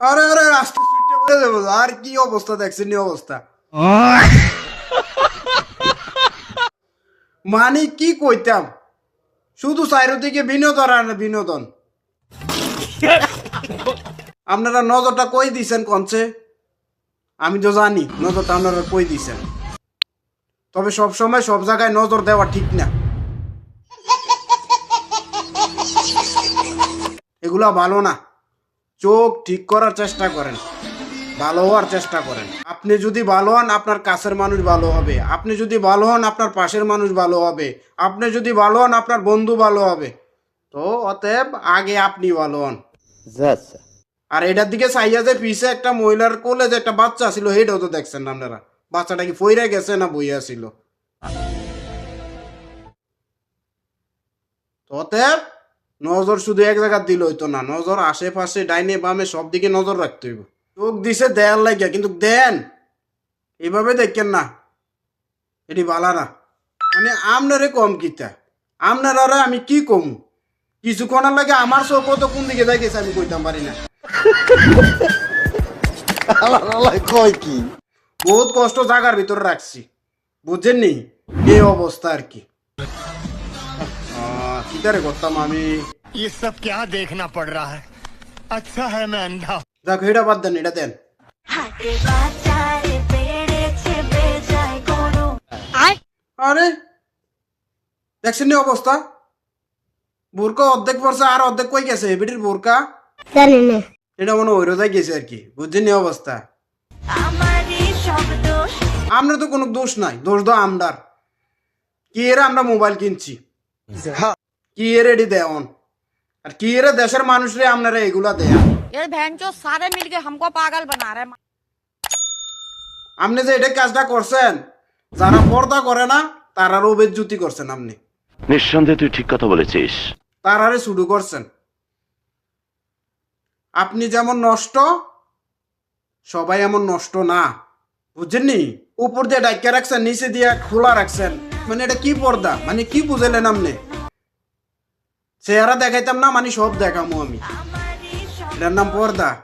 আরে আরে রাস্তা সুইটে বলে দেবো। আর কি অবস্থা দেখছেন এই অবস্থা। মানে কি কইতাম? শুধু চারিদিকে বিনোদন আর বিনোদন। আপনারা নজরটা কই দিছেন কনছে? আমি তো জানি নজরটা আপনারা কই দিছেন। তবে সব সময় সব জায়গায় নজর দেওয়া ঠিক না। এগুলা ভালো না। চোখ ঠিক করার চেষ্টা করেন ভালো হওয়ার চেষ্টা করেন। আপনি যদি ভালো হন আপনার কাছের মানুষ ভালো হবে। আপনি যদি ভালো হন আপনার পাশের মানুষ ভালো হবে। আপনি যদি ভালো হন আপনার বন্ধু ভালো হবে। তো অতএব আগে আপনি ভালো হন। আর এটার দিকে চাইয়া যে পিছে একটা মহিলার কোলে যে একটা বাচ্চা ছিল সেটাও তো দেখছেন না আপনারা। বাচ্চাটা কি ফইরা গেছে না বইয়া ছিল তো অতএব নজর শুধু এক জায়গা দিল হইতো না নজর আশেপাশে ডাইনে বামে সব দিকে নজর রাখতে হইব। চোখ দিছে দেয়ার লাগিয়া কিন্তু দেন এভাবে দেখেন না। এটি বালা না মানে আমনারে কম কিতা। আপনারা আমি কি কম? কিছুক্ষণের লাগে আমার চোখ তো কোন দিকে যাই গেছে আমি কইতাম পারি না। কয় কি? বহুত কষ্ট জাগার ভিতরে রাখছি। বুঝছেন নি? এই অবস্থা আর কি। আহ, কিতারে করতাম আমি ये सब क्या देखना पड़ रहा है अच्छा है मैं अंधा हूं। যাক এটা বাদ দেন এটা দেন হাতে বাজারে পেড়েছে বেজায় গরু আরে দেখছেন নি অবস্থা বোরকা অর্ধেক পড়ছে আর অর্ধেক কই গেছে বেটির বোরকা জানি না এটা মনে হয় রোজায় গেছে আর কি বুঝছেন নি অবস্থা আমারই সব দোষ আমরা তো কোনো দোষ নাই দোষ তো আমদার কি এর আমরা মোবাইল কিনছি কি রেডি দেন আর কি রে দেশের মানুষ রে আপনারা এগুলা দেন এর ভ্যানচো সারে মিলকে হামকো পাগল বানা রে আপনি যে এটা কাজটা করছেন যারা পর্দা করে না তারা তারারও বেজ্জুতি করছেন আপনি নিঃসন্দেহে তুই ঠিক কথা বলেছিস। তারারে শুরু করছেন। আপনি যেমন নষ্ট সবাই এমন নষ্ট না। বুঝেননি উপর দিয়ে ডাক্কা রাখছেন নিচে দিয়ে খোলা রাখছেন। মানে এটা কি পর্দা? মানে কি বুঝলেন আপনি চেহারা দেখাইতাম না মানে সব দেখামো আমি। এটার নাম পর্দা।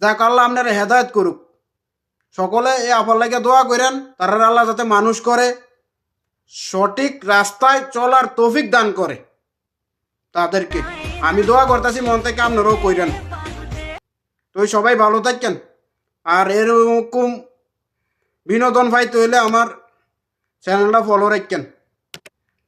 যাক, আল্লাহ আপনারা হেদায়ত করুক। সকলে এই আপার লাগে দোয়া করেন তারা আল্লাহ যাতে মানুষ করে, সঠিক রাস্তায় চলার তৌফিক দান করে। তাদেরকে। আমি দোয়া করতেছি, মন থেকে আপনারাও কইরেন। তো সবাই ভালো থাকেন। আর এরকম বিনোদন পাইতে হইলে আমার চ্যানেলটা ফলো রাখেন।